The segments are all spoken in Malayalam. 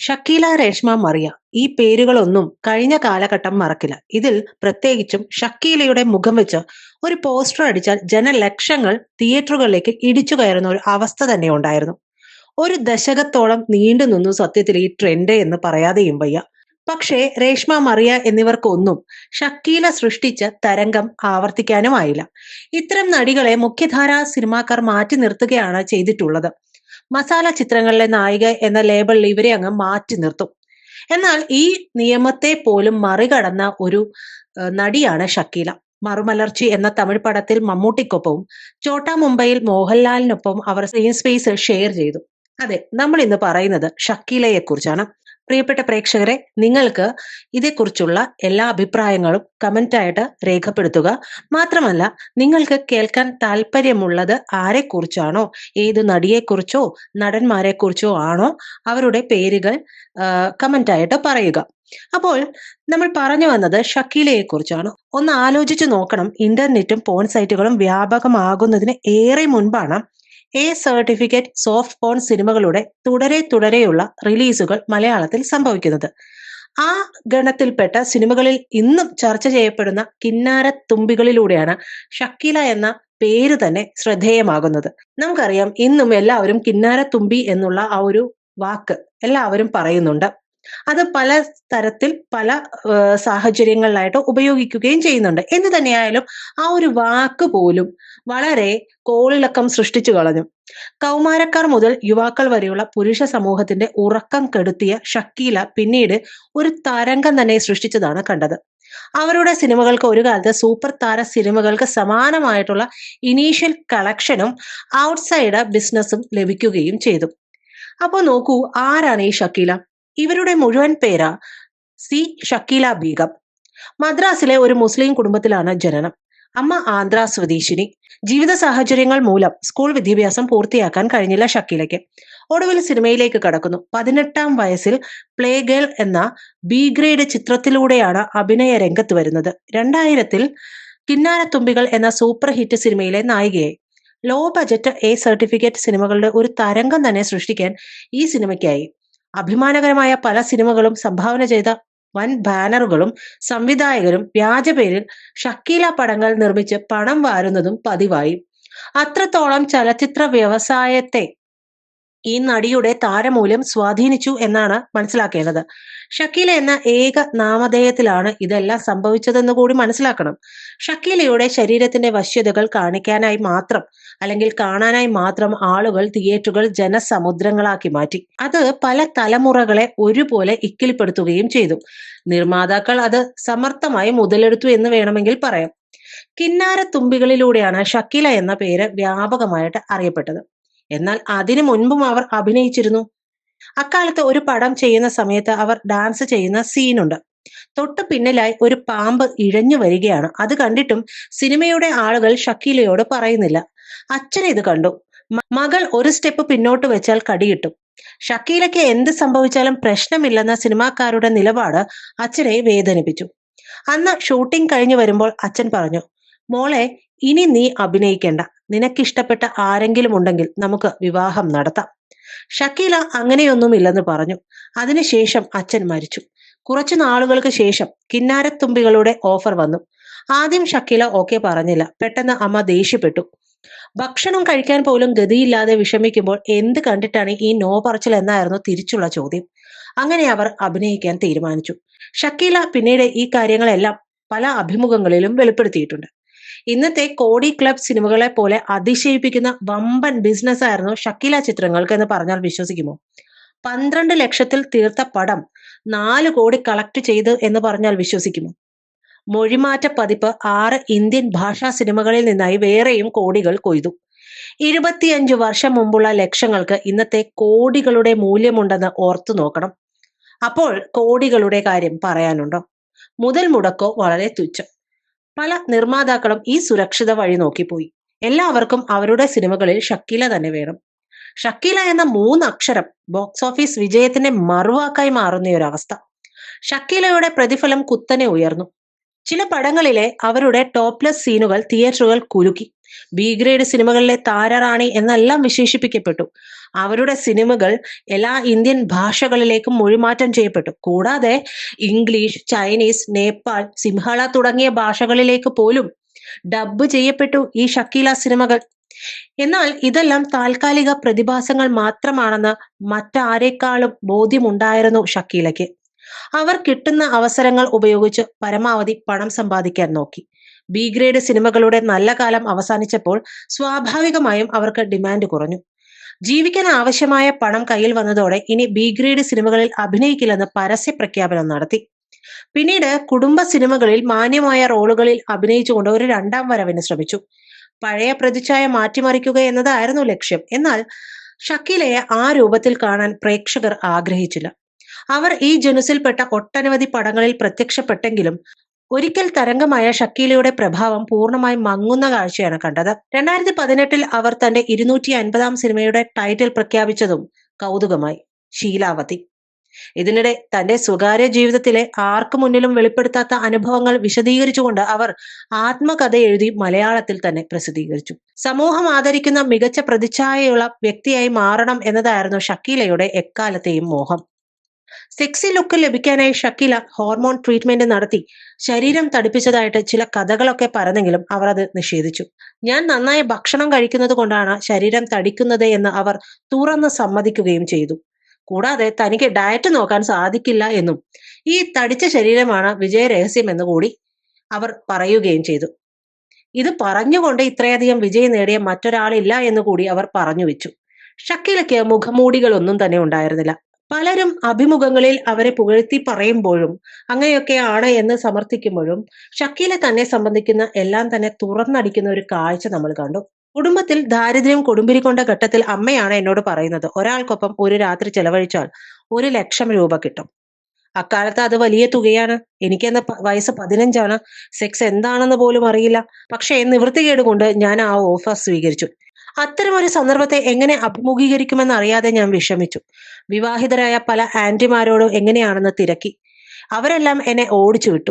ഷക്കീല രേഷ്മ മറിയ ഈ പേരുകളൊന്നും കഴിഞ്ഞ കാലഘട്ടം മറക്കില്ല. ഇതിൽ പ്രത്യേകിച്ചും ഷക്കീലയുടെ മുഖം വെച്ച് ഒരു പോസ്റ്റർ അടിച്ചാൽ ജനലക്ഷങ്ങൾ തിയേറ്ററുകളിലേക്ക് ഇടിച്ചു കയറുന്ന ഒരു അവസ്ഥ തന്നെ ഉണ്ടായിരുന്നു. ഒരു ദശകത്തോളം നീണ്ടു നിന്നു സത്യത്തിൽ ഈ ട്രെൻഡ് എന്ന് പറയാതെയും വയ്യ. പക്ഷേ രേഷ്മ മറിയ എന്നിവർക്കൊന്നും ഷക്കീല സൃഷ്ടിച്ച തരംഗം ആവർത്തിക്കാനുമായില്ല. ഇത്തരം നടികളെ മുഖ്യധാരാ സിനിമാക്കാർ മാറ്റി നിർത്തുകയാണ് ചെയ്തിട്ടുള്ളത്. മസാല ചിത്രങ്ങളിലെ നായിക എന്ന ലേബിളിൽ ഇവരെ അങ്ങ് മാറ്റി നിർത്തും. എന്നാൽ ഈ നിയമത്തെ പോലും മറികടന്ന ഒരു നടിയാണ് ഷക്കീല. മറുമലർച്ചി എന്ന തമിഴ് പടത്തിൽ മമ്മൂട്ടിക്കൊപ്പവും ചോട്ടാ മുംബൈയിൽ മോഹൻലാലിനൊപ്പം അവർ സെയിം സ്പേസ് ഷെയർ ചെയ്തു. അതെ നമ്മൾ ഇന്ന് പറയുന്നത് ഷക്കീലയെ കുറിച്ചാണ് പ്രിയപ്പെട്ട പ്രേക്ഷകരെ നിങ്ങൾക്ക് ഇതേക്കുറിച്ചുള്ള എല്ലാ അഭിപ്രായങ്ങളും കമന്റായിട്ട് രേഖപ്പെടുത്തുക. മാത്രമല്ല നിങ്ങൾക്ക് കേൾക്കാൻ താല്പര്യമുള്ളത് ആരെക്കുറിച്ചാണോ ഏത് നടിയെക്കുറിച്ചോ നടന്മാരെക്കുറിച്ചോ ആണോ അവരുടെ പേരുകൾ കമന്റായിട്ട് പറയുക. അപ്പോൾ നമ്മൾ പറഞ്ഞു വന്നത് ഷക്കീലയെ കുറിച്ചാണ് ഒന്ന് ആലോചിച്ചു നോക്കണം. ഇന്റർനെറ്റും പോൺ സൈറ്റുകളും വ്യാപകമാകുന്നതിന് ഏറെ മുൻപാണ് എ സർട്ടിഫിക്കറ്റ് സോഫ്റ്റ് ഫോൺ സിനിമകളുടെ തുടരെ തുടരെയുള്ള റിലീസുകൾ മലയാളത്തിൽ സംഭവിക്കുന്നത്. ആ ഗണത്തിൽപ്പെട്ട സിനിമകളിൽ ഇന്നും ചർച്ച ചെയ്യപ്പെടുന്ന കിന്നാര തുമ്പികളിലൂടെയാണ് ഷക്കീല എന്ന പേര് തന്നെ ശ്രദ്ധേയമാകുന്നത്. നമുക്കറിയാം ഇന്നും എല്ലാവരും കിന്നാര തുമ്പി എന്നുള്ള ആ ഒരു വാക്ക് എല്ലാവരും പറയുന്നുണ്ട്. അത് പല തരത്തിൽ പല സാഹചര്യങ്ങളിലായിട്ട് ഉപയോഗിക്കുകയും ചെയ്യുന്നുണ്ട്. എന്ന് തന്നെയായാലും ആ ഒരു വാക്ക് പോലും വളരെ കോളിളക്കം സൃഷ്ടിച്ചു കളഞ്ഞു. കൗമാരക്കാർ മുതൽ യുവാക്കൾ വരെയുള്ള പുരുഷ സമൂഹത്തിന്റെ ഉറക്കം കെടുത്തിയ ഷക്കീല പിന്നീട് ഒരു തരംഗം തന്നെ സൃഷ്ടിച്ചതാണ് കണ്ടത്. അവരുടെ സിനിമകൾക്ക് ഒരു കാലത്ത് സൂപ്പർ താര സിനിമകൾക്ക് സമാനമായിട്ടുള്ള ഇനീഷ്യൽ കളക്ഷനും ഔട്ട്സൈഡ് ബിസിനസ്സും ലഭിക്കുകയും ചെയ്തു. അപ്പോൾ നോക്കൂ ആരാണ് ഈ ഷക്കീല? ഇവരുടെ മുഴുവൻ പേരാ സി ഷക്കീല ബീഗം. മദ്രാസിലെ ഒരു മുസ്ലിം കുടുംബത്തിലാണ് ജനനം. അമ്മ ആന്ധ്ര സ്വദേശിനി. ജീവിത സാഹചര്യങ്ങൾ മൂലം സ്കൂൾ വിദ്യാഭ്യാസം പൂർത്തിയാക്കാൻ കഴിഞ്ഞില്ല ഷക്കീലയ്ക്ക്. ഒടുവിൽ സിനിമയിലേക്ക് കടക്കുന്നു. പതിനെട്ടാം വയസ്സിൽ പ്ലേ ഗേൾ എന്ന ബി ഗ്രേഡ് ചിത്രത്തിലൂടെയാണ് അഭിനയ രംഗത്ത് വരുന്നത്. രണ്ടായിരത്തിൽ കിന്നാരത്തുമ്പികൾ എന്ന സൂപ്പർ ഹിറ്റ് സിനിമയിലെ നായികയായി. ലോ ബജറ്റ് എ സർട്ടിഫിക്കറ്റ് സിനിമകളുടെ ഒരു തരംഗം തന്നെ സൃഷ്ടിക്കാൻ ഈ സിനിമയ്ക്കായി. അഭിമാനകരമായ പല സിനിമകളും സംഭാവന ചെയ്ത വൻ ബാനറുകളും സംവിധായകരും വ്യാജപേരിൽ ഷക്കീല പടങ്ങൾ നിർമ്മിച്ച് പണം വാരുന്നതും പതിവായി. അത്രത്തോളം ചലച്ചിത്ര വ്യവസായത്തെ ഈ നടിയുടെ താരമൂല്യം സ്വാധീനിച്ചു എന്നാണ് മനസ്സിലാക്കേണ്ടത്. ഷക്കീല എന്ന ഏക നാമധേയത്തിലാണ് ഇതെല്ലാം സംഭവിച്ചതെന്ന് കൂടി മനസ്സിലാക്കണം. ഷക്കീലയുടെ ശരീരത്തിന്റെ വശ്യതകൾ കാണിക്കാനായി മാത്രം അല്ലെങ്കിൽ കാണാനായി മാത്രം ആളുകൾ തിയേറ്ററുകൾ ജനസമുദ്രങ്ങളാക്കി മാറ്റി. അത് പല തലമുറകളെ ഒരുപോലെ ഇക്കിളിപ്പെടുത്തുകയും ചെയ്തു. നിർമ്മാതാക്കൾ അത് സമർത്ഥമായി മുതലെടുത്തു എന്ന് വേണമെങ്കിൽ പറയാം. കിന്നാര തുമ്പികളിലൂടെയാണ് ഷക്കീല എന്ന പേര് വ്യാപകമായിട്ട് അറിയപ്പെട്ടത്. എന്നാൽ അതിനു മുൻപും അവർ അഭിനയിച്ചിരുന്നു. അക്കാലത്ത് ഒരു പടം ചെയ്യുന്ന സമയത്ത് അവർ ഡാൻസ് ചെയ്യുന്ന സീനുണ്ട് തൊട്ടു പിന്നിലായി ഒരു പാമ്പ് ഇഴഞ്ഞു വരികയാണ്. അത് കണ്ടിട്ടും സിനിമയുടെ ആളുകൾ ഷക്കീലയോട് പറയുന്നില്ല. അച്ഛൻ ഇത് കണ്ടു. മകൾ ഒരു സ്റ്റെപ്പ് പിന്നോട്ട് വെച്ചാൽ കടിയിട്ടു ഷക്കീലയ്ക്ക് എന്ത് സംഭവിച്ചാലും പ്രശ്നമില്ലെന്ന സിനിമാക്കാരുടെ നിലപാട് അച്ഛനെ വേദനിപ്പിച്ചു. അന്ന് ഷൂട്ടിംഗ് കഴിഞ്ഞു വരുമ്പോൾ അച്ഛൻ പറഞ്ഞു മോളെ ഇനി നീ അഭിനയിക്കേണ്ട. നിനക്കിഷ്ടപ്പെട്ട ആരെങ്കിലും ഉണ്ടെങ്കിൽ നമുക്ക് വിവാഹം നടത്താം. ഷക്കീല അങ്ങനെയൊന്നുമില്ലെന്ന് പറഞ്ഞു. അതിനുശേഷം അച്ഛൻ മരിച്ചു. കുറച്ചു നാളുകൾക്ക് ശേഷം കിന്നാരത്തുമ്പികളുടെ ഓഫർ വന്നു. ആദ്യം ഷക്കീല ഓക്കെ പറഞ്ഞില്ല. പെട്ടെന്ന് അമ്മ ദേഷ്യപ്പെട്ടു. ഭക്ഷണം കഴിക്കാൻ പോലും ഗതിയില്ലാതെ വിഷമിക്കുമ്പോൾ എന്ത് കണ്ടിട്ടാണ് ഈ നോ പറച്ചിൽ എന്നായിരുന്നു തിരിച്ചുള്ള ചോദ്യം. അങ്ങനെ അവർ അഭിനയിക്കാൻ തീരുമാനിച്ചു. ഷക്കീല പിന്നീട് ഈ കാര്യങ്ങളെല്ലാം പല അഭിമുഖങ്ങളിലും വെളിപ്പെടുത്തിയിട്ടുണ്ട്. ഇന്നത്തെ കോടി ക്ലബ് സിനിമകളെ പോലെ അതിശയിപ്പിക്കുന്ന വമ്പൻ ബിസിനസ് ആയിരുന്നു ഷക്കീല ചിത്രങ്ങൾക്ക് എന്ന് പറഞ്ഞാൽ വിശ്വസിക്കുമോ? പന്ത്രണ്ട് ലക്ഷത്തിൽ തീർത്ത പടം നാല് കോടി കളക്ട് ചെയ്ത് എന്ന് പറഞ്ഞാൽ വിശ്വസിക്കുമോ? മൊഴിമാറ്റ പതിപ്പ് ആറ് ഇന്ത്യൻ ഭാഷാ സിനിമകളിൽ നിന്നായി വേറെയും കോടികൾ കൊയ്തു. ഇരുപത്തിയഞ്ചു വർഷം മുമ്പുള്ള ലക്ഷങ്ങൾക്ക് ഇന്നത്തെ കോടികളുടെ മൂല്യമുണ്ടെന്ന് ഓർത്തു നോക്കണം. അപ്പോൾ കോടികളുടെ കാര്യം പറയാനുണ്ടോ? മുതൽ മുടക്കോ വളരെ തുച്ഛം. പല നിർമ്മാതാക്കളും ഈ സുരക്ഷിത വഴി നോക്കിപ്പോയി. എല്ലാവർക്കും അവരുടെ സിനിമകളിൽ ഷക്കീല തന്നെ വേണം. ഷക്കീല എന്ന മൂന്ന് അക്ഷരം ബോക്സ് ഓഫീസ് വിജയത്തിന്റെ മറുവാക്കായി മാറുന്ന ഒരു അവസ്ഥ. ഷക്കീലയുടെ പ്രതിഫലം കുത്തനെ ഉയർന്നു. ചില പടങ്ങളിലെ അവരുടെ ടോപ്ലെസ് സീനുകൾ തിയേറ്ററുകൾ കുലുക്കി. ബി ഗ്രേഡ് സിനിമകളിലെ താരറാണി എന്നെല്ലാം വിശേഷിപ്പിക്കപ്പെട്ടു. അവരുടെ സിനിമകൾ എല്ലാ ഇന്ത്യൻ ഭാഷകളിലേക്കും മൊഴിമാറ്റം ചെയ്യപ്പെട്ടു. കൂടാതെ ഇംഗ്ലീഷ് ചൈനീസ് നേപ്പാൾ സിംഹള തുടങ്ങിയ ഭാഷകളിലേക്ക് പോലും ഡബ്ബ് ചെയ്യപ്പെട്ടു ഈ ഷക്കീല സിനിമകൾ എന്നാൽ ഇതെല്ലാം താൽക്കാലിക പ്രതിഭാസങ്ങൾ മാത്രമാണെന്ന് മറ്റാരേക്കാളും ബോധ്യമുണ്ടായിരുന്നു ഷക്കീലയ്ക്ക്. അവർ കിട്ടുന്ന അവസരങ്ങൾ ഉപയോഗിച്ച് പരമാവധി പണം സമ്പാദിക്കാൻ നോക്കി. ബി ഗ്രേഡ് സിനിമകളുടെ നല്ല കാലം അവസാനിച്ചപ്പോൾ സ്വാഭാവികമായും അവർക്ക് ഡിമാൻഡ് കുറഞ്ഞു. ജീവിക്കാൻ ആവശ്യമായ പണം കയ്യിൽ വന്നതോടെ ഇനി ബി ഗ്രേഡ് സിനിമകളിൽ അഭിനയിക്കില്ലെന്ന് പരസ്യ പ്രഖ്യാപനം നടത്തി. പിന്നീട് കുടുംബ സിനിമകളിൽ മാന്യമായ റോളുകളിൽ അഭിനയിച്ചുകൊണ്ട് ഒരു രണ്ടാം വരവിന് ശ്രമിച്ചു. പഴയ പ്രതിച്ഛായ മാറ്റിമറിക്കുക എന്നതായിരുന്നു ലക്ഷ്യം. എന്നാൽ ഷക്കീലയെ ആ രൂപത്തിൽ കാണാൻ പ്രേക്ഷകർ ആഗ്രഹിച്ചില്ല. അവർ ഈ ജനുസിൽപ്പെട്ട ഒട്ടനവധി പടങ്ങളിൽ പ്രത്യക്ഷപ്പെട്ടെങ്കിലും ഒരിക്കൽ തരംഗമായ ഷക്കീലയുടെ പ്രഭാവം പൂർണമായി മങ്ങുന്ന കാഴ്ചയാണ് കണ്ടത്. രണ്ടായിരത്തി പതിനെട്ടിൽ അവർ തന്റെ ഇരുന്നൂറ്റി അൻപതാം സിനിമയുടെ ടൈറ്റിൽ പ്രഖ്യാപിച്ചതും കൗതുകമായി. ശീലാവതി ഇതിനിടെ തന്റെ സ്വകാര്യ ജീവിതത്തിലെ ആർക്കു മുന്നിലും വെളിപ്പെടുത്താത്ത അനുഭവങ്ങൾ വിശദീകരിച്ചുകൊണ്ട് അവർ ആത്മകഥ എഴുതി മലയാളത്തിൽ തന്നെ പ്രസിദ്ധീകരിച്ചു. സമൂഹം ആദരിക്കുന്ന മികച്ച പ്രതിച്ഛായയുള്ള വ്യക്തിയായി മാറണം എന്നതായിരുന്നു ഷക്കീലയുടെ എക്കാലത്തെയും മോഹം. സെക്സി ലുക്ക് ലഭിക്കാനായി ഷക്കില ഹോർമോൺ ട്രീറ്റ്മെന്റ് നടത്തി. ശരീരം തടിപ്പിച്ചതായിട്ട് ചില കഥകളൊക്കെ പറഞ്ഞെങ്കിലും അവർ അത് നിഷേധിച്ചു. ഞാൻ നന്നായി ഭക്ഷണം കഴിക്കുന്നത് കൊണ്ടാണ് ശരീരം തടിക്കുന്നത് എന്ന് അവർ തുറന്ന് സമ്മതിക്കുകയും ചെയ്തു. കൂടാതെ തനിക്ക് ഡയറ്റ് നോക്കാൻ സാധിക്കില്ല എന്നും. ഈ തടിച്ച ശരീരമാണ് വിജയ രഹസ്യം എന്ന് കൂടി അവർ പറയുകയും ചെയ്തു. ഇത് പറഞ്ഞുകൊണ്ട് ഇത്രയധികം വിജയം നേടിയ മറ്റൊരാളില്ല എന്ന് കൂടി അവർ പറഞ്ഞു വെച്ചു. ഷക്കിലയ്ക്ക് മുഖമൂടികളൊന്നും തന്നെ ഉണ്ടായിരുന്നില്ല. പലരും അഭിമുഖങ്ങളിൽ അവരെ പുകഴ്ത്തി പറയുമ്പോഴും അങ്ങനെയൊക്കെയാണ് എന്ന് സമർത്ഥിക്കുമ്പോഴും ഷക്കീല തന്നെ സംബന്ധിക്കുന്ന എല്ലാം തന്നെ തുറന്നടിക്കുന്ന ഒരു കാഴ്ച നമ്മൾ കണ്ടു. കുടുംബത്തിൽ ദാരിദ്ര്യം കൊടുമ്പിരി കൊണ്ട ഘട്ടത്തിൽ അമ്മയാണ് എന്നോട് പറയുന്നത്. ഒരാൾക്കൊപ്പം ഒരു രാത്രി ചെലവഴിച്ചാൽ ഒരു ലക്ഷം രൂപ കിട്ടും. അക്കാലത്ത് അത് വലിയ തുകയാണ്. എനിക്കെന്ന വയസ്സ് പതിനഞ്ചാണ്. സെക്സ് എന്താണെന്ന് പോലും അറിയില്ല. പക്ഷേ നിവൃത്തികേട് കൊണ്ട് ഞാൻ ആ ഓഫർ സ്വീകരിച്ചു. അത്തരമൊരു സന്ദർഭത്തെ എങ്ങനെ അഭിമുഖീകരിക്കുമെന്ന് അറിയാതെ ഞാൻ വിഷമിച്ചു. വിവാഹിതരായ പല ആന്റിമാരോടും എങ്ങനെയാണെന്ന് തിരക്കി. അവരെല്ലാം എന്നെ ഓടിച്ചു വിട്ടു.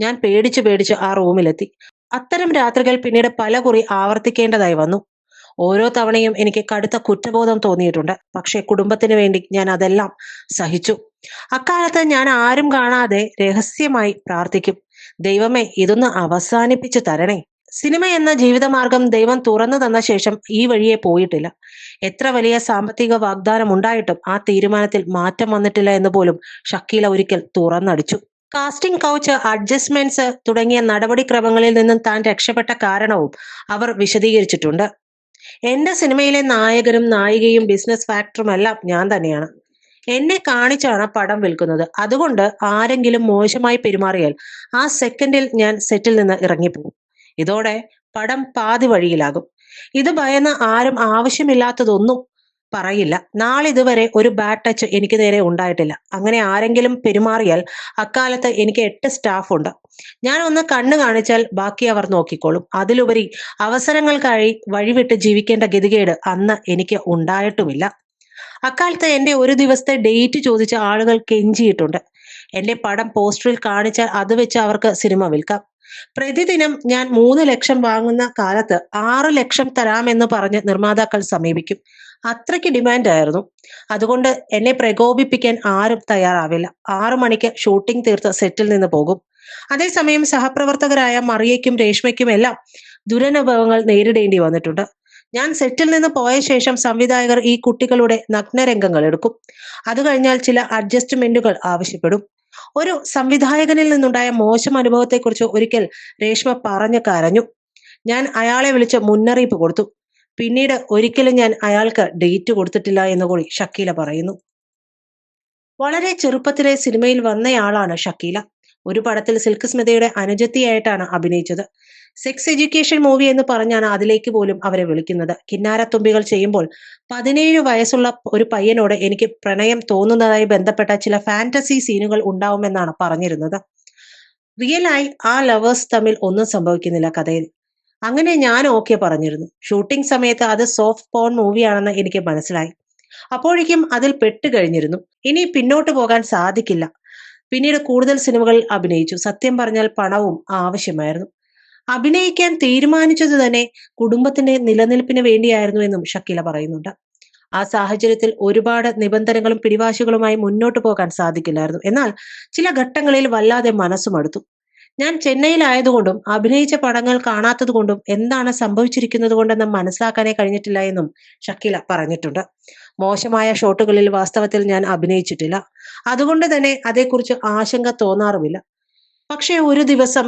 ഞാൻ പേടിച്ചു പേടിച്ച് ആ റൂമിലെത്തി. അത്തരം രാത്രികൾ പിന്നീട് പല കുറി ആവർത്തിക്കേണ്ടതായി വന്നു. ഓരോ തവണയും എനിക്ക് കടുത്ത കുറ്റബോധം തോന്നിയിട്ടുണ്ട്. പക്ഷേ കുടുംബത്തിന് വേണ്ടി ഞാൻ അതെല്ലാം സഹിച്ചു. അക്കാലത്ത് ഞാൻ ആരും കാണാതെ രഹസ്യമായി പ്രാർത്ഥിക്കും. ദൈവമേ ഇതൊന്ന് അവസാനിപ്പിച്ചു തരണേ. സിനിമ എന്ന ജീവിതമാർഗം ദൈവം തുറന്നു തന്ന ശേഷം ഈ വഴിയെ പോയിട്ടില്ല. എത്ര വലിയ സാമ്പത്തിക വാഗ്ദാനം ഉണ്ടായിട്ടും ആ തീരുമാനത്തിൽ മാറ്റം വന്നിട്ടില്ല എന്ന് പോലും ഷക്കീല ഒരിക്കൽ തുറന്നടിച്ചു. കാസ്റ്റിംഗ് കൗച്ച് അഡ്ജസ്റ്റ്മെന്റ്സ് തുടങ്ങിയ നടപടിക്രമങ്ങളിൽ നിന്നും താൻ രക്ഷപ്പെട്ട കാരണവും അവർ വിശദീകരിച്ചിട്ടുണ്ട്. എന്റെ സിനിമയിലെ നായകനും നായികയും ബിസിനസ് ഫാക്ടറും എല്ലാം ഞാൻ തന്നെയാണ്. എന്നെ കാണിച്ചാണ് പടം വിൽക്കുന്നത്. അതുകൊണ്ട് ആരെങ്കിലും മോശമായി പെരുമാറിയാൽ ആ സെക്കൻഡിൽ ഞാൻ സെറ്റിൽ നിന്ന് ഇറങ്ങിപ്പോകും. ഇതോടെ പടം പാതി വഴിയിലാകും. ഇത് ഭയന്ന് ആരും ആവശ്യമില്ലാത്തതൊന്നും പറയില്ല. നാളിതുവരെ ഒരു ബാഡ് ടച്ച് എനിക്ക് നേരെ ഉണ്ടായിട്ടില്ല. അങ്ങനെ ആരെങ്കിലും പെരുമാറിയാൽ അക്കാലത്ത് എനിക്ക് എട്ട് സ്റ്റാഫ് ഉണ്ട്. ഞാൻ ഒന്ന് കണ്ണു കാണിച്ചാൽ ബാക്കി അവർ നോക്കിക്കോളും. അതിലുപരി അവസരങ്ങൾക്കായി വഴിവിട്ട് ജീവിക്കേണ്ട ഗതികേട് അന്ന് എനിക്ക് ഉണ്ടായിട്ടുമില്ല. അക്കാലത്ത് എന്റെ ഒരു ദിവസത്തെ ഡേറ്റ് ചോദിച്ച ആളുകൾ കെഞ്ചിയിട്ടുണ്ട്. എന്റെ പടം പോസ്റ്ററിൽ കാണിച്ചാൽ അത് വെച്ച് അവർക്ക് സിനിമ വിൽക്കാം. പ്രതിദിനം ഞാൻ മൂന്ന് ലക്ഷം വാങ്ങുന്ന കാലത്ത് ആറ് ലക്ഷം തരാമെന്ന് പറഞ്ഞ് നിർമ്മാതാക്കൾ സമീപിക്കും. അത്രയ്ക്ക് ഡിമാൻഡ് ആയിരുന്നു. അതുകൊണ്ട് എന്നെ പ്രകോപിപ്പിക്കാൻ ആരും തയ്യാറാവില്ല. ആറു മണിക്ക് ഷൂട്ടിംഗ് തീർത്ത് സെറ്റിൽ നിന്ന് പോകും. അതേസമയം സഹപ്രവർത്തകരായ മറിയയ്ക്കും രേഷ്മയ്ക്കും എല്ലാം ദുരനുഭവങ്ങൾ നേരിടേണ്ടി വന്നിട്ടുണ്ട്. ഞാൻ സെറ്റിൽ നിന്ന് പോയ ശേഷം സംവിധായകർ ഈ കുട്ടികളുടെ നഗ്നരംഗങ്ങൾ എടുക്കും. അത് കഴിഞ്ഞാൽ ചില അഡ്ജസ്റ്റ്മെന്റുകൾ ആവശ്യപ്പെടും. ഒരു സംവിധായകനിൽ നിന്നുണ്ടായ മോശം അനുഭവത്തെക്കുറിച്ച് ഒരിക്കൽ രേഷ്മ പറഞ്ഞു കരഞ്ഞു. ഞാൻ അയാളെ വിളിച്ച് മുന്നറിയിപ്പ് കൊടുത്തു. പിന്നീട് ഒരിക്കലും ഞാൻ അയാൾക്ക് ഡേറ്റ് കൊടുത്തിട്ടില്ല എന്ന് കൂടി ഷക്കീല പറയുന്നു. വളരെ ചെറുപ്പത്തിലെ സിനിമയിൽ വന്നയാളാണ് ഷക്കീല. ഒരു പടത്തിൽ സിൽക്ക് സ്മിതയുടെ അനുജത്തിയായിട്ടാണ് അഭിനയിച്ചത്. സെക്സ് എഡ്യൂക്കേഷൻ മൂവി എന്ന് പറഞ്ഞാണ് അതിലേക്ക് പോലും അവരെ വിളിക്കുന്നത്. കിന്നാരത്തുമ്പികൾ ചെയ്യുമ്പോൾ പതിനേഴ് വയസ്സുള്ള ഒരു പയ്യനോട് എനിക്ക് പ്രണയം തോന്നുന്നതായി ബന്ധപ്പെട്ട ചില ഫാന്റസി സീനുകൾ ഉണ്ടാവുമെന്നാണ് പറഞ്ഞിരുന്നത്. റിയലായി ആ ലവേഴ്സ് തമ്മിൽ ഒന്നും സംഭവിക്കുന്നില്ല കഥയിൽ. അങ്ങനെ ഞാൻ ഓക്കെ പറഞ്ഞിരുന്നു. ഷൂട്ടിംഗ് സമയത്ത് അത് സോഫ്റ്റ് പോൺ മൂവിയാണെന്ന് എനിക്ക് മനസ്സിലായി. അപ്പോഴേക്കും അതിൽ പെട്ട് കഴിഞ്ഞിരുന്നു. ഇനി പിന്നോട്ട് പോകാൻ സാധിക്കില്ല. പിന്നീട് കൂടുതൽ സിനിമകളിൽ അഭിനയിച്ചു. സത്യം പറഞ്ഞാൽ പണവും ആവശ്യമായിരുന്നു. അഭിനയിക്കാൻ തീരുമാനിച്ചത് തന്നെ കുടുംബത്തിന്റെ നിലനിൽപ്പിന് വേണ്ടിയായിരുന്നു എന്നും ഷക്കീല പറയുന്നുണ്ട്. ആ സാഹചര്യത്തിൽ ഒരുപാട് നിബന്ധനകളും പിടിവാശികളുമായി മുന്നോട്ട് പോകാൻ സാധിക്കില്ലായിരുന്നു. എന്നാൽ ചില ഘട്ടങ്ങളിൽ വല്ലാതെ മനസ്സും അടുത്തു ഞാൻ ചെന്നൈയിലായതുകൊണ്ടും അഭിനയിച്ച പടങ്ങൾ കാണാത്തതുകൊണ്ടും എന്താണ് സംഭവിച്ചിരിക്കുന്നത് കൊണ്ടെന്ന് മനസ്സിലാക്കാനേ കഴിഞ്ഞിട്ടില്ല എന്നും ഷക്കീല പറഞ്ഞിട്ടുണ്ട്. മോശമായ ഷോട്ടുകളിൽ വാസ്തവത്തിൽ ഞാൻ അഭിനയിച്ചിട്ടില്ല. അതുകൊണ്ട് തന്നെ അതേക്കുറിച്ച് ആശങ്ക തോന്നാറുമില്ല. പക്ഷേ ഒരു ദിവസം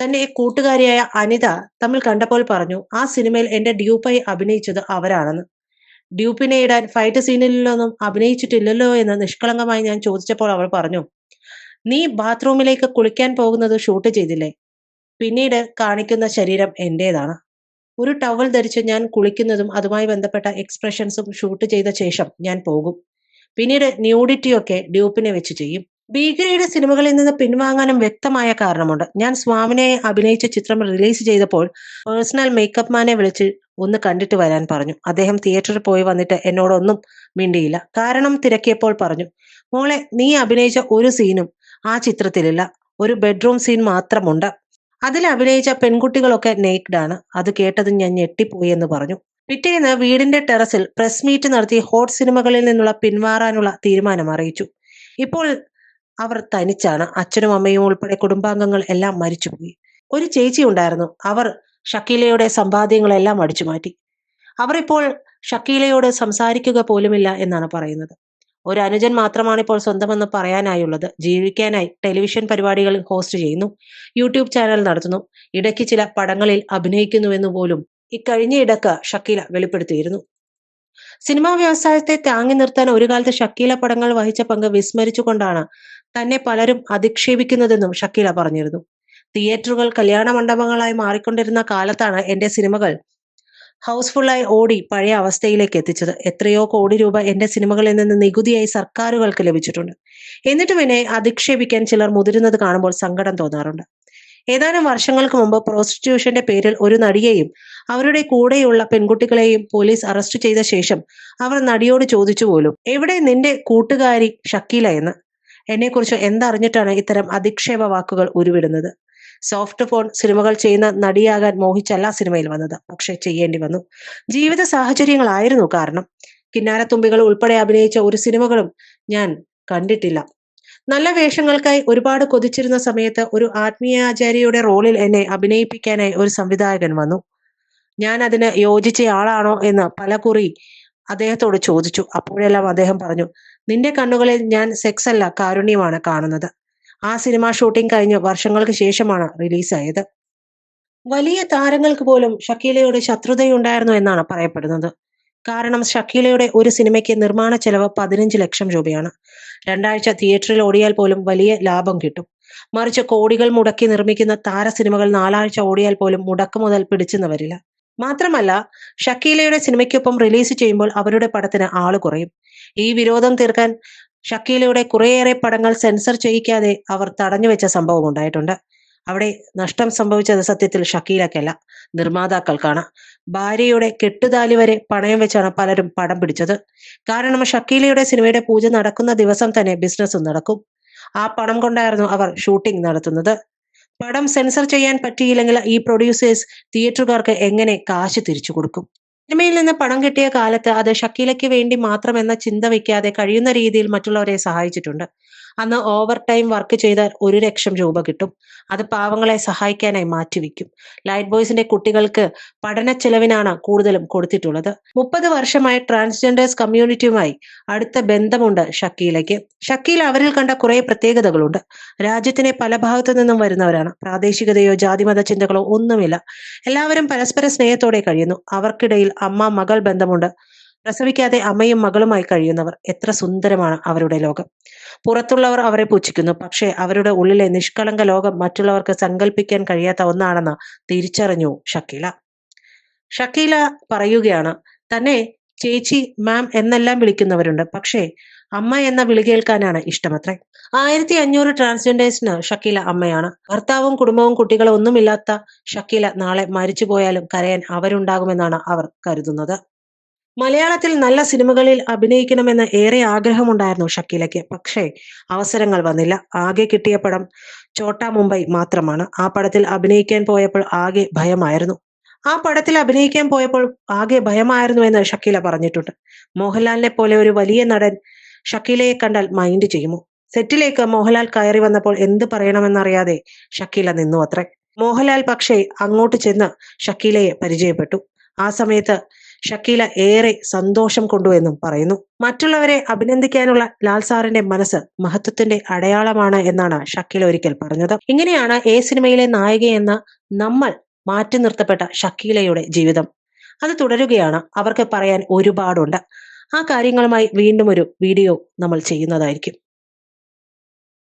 തന്നെ കൂട്ടുകാരിയായ അനിത തമ്മിൽ കണ്ടപ്പോൾ പറഞ്ഞു ആ സിനിമയിൽ എന്റെ ഡ്യൂപ്പായി അഭിനയിച്ചത് അവരാണെന്ന്. ഡ്യൂപ്പിനെ ഇടാൻ ഫൈറ്റ് സീനിലൊന്നും അഭിനയിച്ചിട്ടില്ലല്ലോ എന്ന് നിഷ്കളങ്കമായി ഞാൻ ചോദിച്ചപ്പോൾ അവൾ പറഞ്ഞു നീ ബാത്റൂമിലേക്ക് കുളിക്കാൻ പോകുന്നത് ഷൂട്ട് ചെയ്തില്ലേ? പിന്നീട് കാണിക്കുന്ന ശരീരം എന്റേതാണ്. ഒരു ടവൽ ധരിച്ച് ഞാൻ കുളിക്കുന്നതും അതുമായി ബന്ധപ്പെട്ട എക്സ്പ്രഷൻസും ഷൂട്ട് ചെയ്ത ശേഷം ഞാൻ പോകും. പിന്നീട് ന്യൂഡിറ്റിയൊക്കെ ഡ്യൂപ്പിനെ വെച്ച് ചെയ്യും. ഭീകരയുടെ സിനിമകളിൽ നിന്ന് പിൻവാങ്ങാനും വ്യക്തമായ കാരണമുണ്ട്. ഞാൻ സ്വാമിനെ അഭിനയിച്ച ചിത്രം റിലീസ് ചെയ്തപ്പോൾ പേഴ്സണൽ മേക്കപ്പ് മാനെ വിളിച്ച് ഒന്ന് കണ്ടിട്ട് വരാൻ പറഞ്ഞു. അദ്ദേഹം തിയേറ്ററിൽ പോയി വന്നിട്ട് എന്നോടൊന്നും മിണ്ടിയില്ല. കാരണം തിരക്കിയപ്പോൾ പറഞ്ഞു മോളെ നീ അഭിനയിച്ച ഒരു സീനും ആ ചിത്രത്തിലില്ല ഒരു ബെഡ്റൂം സീൻ മാത്രമുണ്ട്. അതിൽ അഭിനയിച്ച പെൺകുട്ടികളൊക്കെ നേക്ഡ് ആണ്. അത് കേട്ടത് ഞാൻ ഞെട്ടിപ്പോയി എന്ന് പറഞ്ഞു. പിറ്റേന്ന് വീടിന്റെ ടെറസിൽ പ്രസ് മീറ്റ് നടത്തി ഹോട്ട് സിനിമകളിൽ നിന്നുള്ള പിന്മാറാനുള്ള തീരുമാനം അറിയിച്ചു. ഇപ്പോൾ അവർ തനിച്ചാണ്. അച്ഛനും അമ്മയും ഉൾപ്പെടെ കുടുംബാംഗങ്ങൾ എല്ലാം മരിച്ചുപോയി. ഒരു ചേച്ചി ഉണ്ടായിരുന്നു. അവർ ഷക്കീലയുടെ സമ്പാദ്യങ്ങളെല്ലാം അടിച്ചു മാറ്റി അവർ ഇപ്പോൾ ഷക്കീലയോട് സംസാരിക്കുക പോലുമില്ല എന്നാണ് പറയുന്നത്. ഒരു അനുജൻ മാത്രമാണ് ഇപ്പോൾ സ്വന്തമെന്ന് പറയാനായുള്ളത്. ജീവിക്കാനായി ടെലിവിഷൻ പരിപാടികൾ ഹോസ്റ്റ് ചെയ്യുന്നു. യൂട്യൂബ് ചാനൽ നടത്തുന്നു. ഇടയ്ക്ക് ചില പടങ്ങളിൽ അഭിനയിക്കുന്നുവെന്ന് പോലും ഇക്കഴിഞ്ഞ ഇടയ്ക്ക് ഷക്കീല വെളിപ്പെടുത്തിയിരുന്നു. സിനിമാ വ്യവസായത്തെ താങ്ങി നിർത്താൻ ഒരു കാലത്ത് ഷക്കീല പടങ്ങൾ വഹിച്ച പങ്ക് വിസ്മരിച്ചുകൊണ്ടാണ് തന്നെ പലരും അധിക്ഷേപിക്കുന്നതെന്നും ഷക്കീല പറഞ്ഞിരുന്നു. തിയേറ്ററുകൾ കല്യാണ മണ്ഡപങ്ങളായി മാറിക്കൊണ്ടിരുന്ന കാലത്താണ് എന്റെ സിനിമകൾ ഹൗസ്ഫുള്ളായി ഓടി പഴയ അവസ്ഥയിലേക്ക് എത്തിച്ചത്. എത്രയോ കോടി രൂപ എന്റെ സിനിമകളിൽ നിന്ന് നികുതിയായി സർക്കാരുകൾക്ക് ലഭിച്ചിട്ടുണ്ട്. എന്നിട്ടും എന്നെ അധിക്ഷേപിക്കാൻ ചിലർ മുതിരുന്നത് കാണുമ്പോൾ സങ്കടം തോന്നാറുണ്ട്. ഏതാനും വർഷങ്ങൾക്ക് മുമ്പ് പ്രോസ്റ്റിറ്റ്യൂഷന്റെ പേരിൽ ഒരു നടിയെയും അവരുടെ കൂടെയുള്ള പെൺകുട്ടികളെയും പോലീസ് അറസ്റ്റ് ചെയ്ത ശേഷം അവർ നടിയോട് ചോദിച്ചു പോലും എവിടെ നിന്റെ കൂട്ടുകാരി ഷക്കീല എന്ന്? എന്നെക്കുറിച്ച് എന്തറിഞ്ഞിട്ടാണ് ഇത്തരം അധിക്ഷേപ വാക്കുകൾ ഉരുവിടുന്നത്? സോഫ്റ്റ് ഫോൺ സിനിമകൾ ചെയ്യുന്ന നടിയാകാൻ മോഹിച്ചല്ല സിനിമയിൽ വന്നത്. പക്ഷെ ചെയ്യേണ്ടി വന്നു. ജീവിത സാഹചര്യങ്ങളായിരുന്നു കാരണം. കിന്നാരത്തുമ്പികൾ ഉൾപ്പെടെ അഭിനയിച്ച ഒരു സിനിമകളും ഞാൻ കണ്ടിട്ടില്ല. നല്ല വേഷങ്ങൾക്കായി ഒരുപാട് കൊതിച്ചിരുന്ന സമയത്ത് ഒരു ആത്മീയാചാര്യയുടെ റോളിൽ എന്നെ അഭിനയിപ്പിക്കാനായി ഒരു സംവിധായകൻ വന്നു. ഞാൻ അതിന് യോജിച്ച ആളാണോ എന്ന് പലകുറി അദ്ദേഹത്തോട് ചോദിച്ചു. അപ്പോഴെല്ലാം അദ്ദേഹം പറഞ്ഞു നിന്റെ കണ്ണുകളിൽ ഞാൻ സെക്സ് അല്ല കാരുണ്യമാണ് കാണുന്നത്. ആ സിനിമ ഷൂട്ടിംഗ് കഴിഞ്ഞ് വർഷങ്ങൾക്ക് ശേഷമാണ് റിലീസായത്. വലിയ താരങ്ങൾക്ക് പോലും ഷക്കീലയോട് ശത്രുതയുണ്ടായിരുന്നു എന്നാണ് പറയപ്പെടുന്നത്. കാരണം ഷക്കീലയുടെ ഒരു സിനിമയ്ക്ക് നിർമ്മാണ ചെലവ് പതിനഞ്ച് ലക്ഷം രൂപയാണ്. രണ്ടാഴ്ച തിയേറ്ററിൽ ഓടിയാൽ പോലും വലിയ ലാഭം കിട്ടും. മറിച്ച് കോടികൾ മുടക്കി നിർമ്മിക്കുന്ന താര സിനിമകൾ നാലാഴ്ച ഓടിയാൽ പോലും മുടക്ക് മുതൽ പിടിച്ചെന്ന് വരില്ല. മാത്രമല്ല ഷക്കീലയുടെ സിനിമയ്ക്കൊപ്പം റിലീസ് ചെയ്യുമ്പോൾ അവരുടെ പടത്തിന് ആൾ കുറയും. ഈ വിരോധം തീർക്കാൻ ഷക്കീലയുടെ കുറേയേറെ പടങ്ങൾ സെൻസർ ചെയ്യിക്കാതെ അവർ തടഞ്ഞു വെച്ച സംഭവം ഉണ്ടായിട്ടുണ്ട്. അവിടെ നഷ്ടം സംഭവിച്ചത് സത്യത്തിൽ ഷക്കീലക്കല്ല നിർമ്മാതാക്കൾക്കാണ്. ഭാര്യയുടെ കെട്ടുതാലി വരെ പണയം വെച്ചാണ് പലരും പടം പിടിച്ചത്. കാരണം ഷക്കീലയുടെ സിനിമയുടെ പൂജ നടക്കുന്ന ദിവസം തന്നെ ബിസിനസ് നടക്കും. ആ പണം കൊണ്ടായിരുന്നു അവർ ഷൂട്ടിംഗ് നടത്തുന്നത്. പടം സെൻസർ ചെയ്യാൻ പറ്റിയില്ലെങ്കിൽ ഈ പ്രൊഡ്യൂസേഴ്സ് തിയേറ്ററുകാർക്ക് എങ്ങനെ കാശ് തിരിച്ചു കൊടുക്കും? സിനിമയിൽ നിന്ന് പണം കിട്ടിയ കാലത്ത് അത് ഷക്കീലയ്ക്ക് വേണ്ടി മാത്രം എന്ന ചിന്ത വയ്ക്കാതെ കഴിയുന്ന രീതിയിൽ മറ്റുള്ളവരെ സഹായിച്ചിട്ടുണ്ട്. അന്ന് ഓവർ ടൈം വർക്ക് ചെയ്താൽ ഒരു ലക്ഷം രൂപ കിട്ടും. അത് പാവങ്ങളെ സഹായിക്കാനായി മാറ്റിവെക്കും ലൈറ്റ് ബോയ്സിന്റെ കുട്ടികൾക്ക് പഠന ചെലവിനാണ് കൂടുതലും കൊടുത്തിട്ടുള്ളത്. മുപ്പത് വർഷമായി ട്രാൻസ്ജെൻഡേഴ്സ് കമ്മ്യൂണിറ്റിയുമായി അടുത്ത ബന്ധമുണ്ട് ഷക്കീലയ്ക്ക്. ഷക്കീല അവരിൽ കണ്ട കുറെ പ്രത്യേകതകളുണ്ട്. രാജ്യത്തിനെ പല ഭാഗത്തു നിന്നും വരുന്നവരാണ്. പ്രാദേശികതയോ ജാതിമത ചിന്തകളോ ഒന്നുമില്ല. എല്ലാവരും പരസ്പര സ്നേഹത്തോടെ കഴിയുന്നു. അവർക്കിടയിൽ അമ്മ മകൾ ബന്ധമുണ്ട്. പ്രസവിക്കാതെ അമ്മയും മകളുമായി കഴിയുന്നവർ എത്ര സുന്ദരമാണ് അവരുടെ ലോകം. പുറത്തുള്ളവർ അവരെ പുച്ഛിക്കുന്നു പക്ഷേ അവരുടെ ഉള്ളിലെ നിഷ്കളങ്ക ലോകം മറ്റുള്ളവർക്ക് സങ്കല്പിക്കാൻ കഴിയാത്ത ഒന്നാണെന്ന് തിരിച്ചറിഞ്ഞു ഷക്കീല. ഷക്കീല പറയുകയാണ് തന്നെ ചേച്ചി മാം എന്നെല്ലാം വിളിക്കുന്നവരുണ്ട്. പക്ഷേ അമ്മ എന്ന വിളി കേൾക്കാനാണ് ഇഷ്ടമത്രേ. ആയിരത്തി അഞ്ഞൂറ് ട്രാൻസ്ജെൻഡേഴ്സിന് ഷക്കീല അമ്മയാണ്. ഭർത്താവും കുടുംബവും കുട്ടികളും ഒന്നുമില്ലാത്ത ഷക്കീല നാളെ മരിച്ചു പോയാലും കരയാൻ അവരുണ്ടാകുമെന്നാണ് അവർ കരുതുന്നത്. മലയാളത്തിൽ നല്ല സിനിമകളിൽ അഭിനയിക്കണമെന്ന് ഏറെ ആഗ്രഹമുണ്ടായിരുന്നു ഷക്കീലയ്ക്ക്. പക്ഷേ അവസരങ്ങൾ വന്നില്ല. ആകെ കിട്ടിയ പടം ചോട്ടാ മുംബൈ മാത്രമാണ്. ആ പടത്തിൽ അഭിനയിക്കാൻ പോയപ്പോൾ ആകെ ഭയമായിരുന്നു. ആ പടത്തിൽ അഭിനയിക്കാൻ പോയപ്പോൾ ആകെ ഭയമായിരുന്നു എന്ന് ഷക്കീല പറഞ്ഞിട്ടുണ്ട്. മോഹൻലാലിനെ പോലെ ഒരു വലിയ നടൻ ഷക്കീലയെ കണ്ടാൽ മൈൻഡ് ചെയ്യുമോ? സെറ്റിലേക്ക് മോഹൻലാൽ കയറി വന്നപ്പോൾ എന്ത് പറയണമെന്നറിയാതെ ഷക്കീല നിന്നു അത്രേ. മോഹൻലാൽ പക്ഷേ അങ്ങോട്ട് ചെന്ന് ഷക്കീലയെ പരിചയപ്പെട്ടു. ആ സമയത്ത് ഷക്കീല ഏറെ സന്തോഷം കൊണ്ടുവെന്നും പറയുന്നു. മറ്റുള്ളവരെ അഭിനന്ദിക്കാനുള്ള ലാൽ സാറിന്റെ മനസ്സ് മഹത്വത്തിന്റെ അടയാളമാണ് എന്നാണ് ഷക്കീല ഒരിക്കൽ പറഞ്ഞത്. ഇങ്ങനെയാണ് ഏ സിനിമയിലെ നായികയെന്ന നമ്മൾ മാറ്റി നിർത്തപ്പെട്ട ഷക്കീലയുടെ ജീവിതം. അത് തുടരുകയാണ്. അവർക്ക് പറയാൻ ഒരുപാടുണ്ട്. ആ കാര്യങ്ങളുമായി വീണ്ടും ഒരു വീഡിയോ നമ്മൾ ചെയ്യുന്നതായിരിക്കും.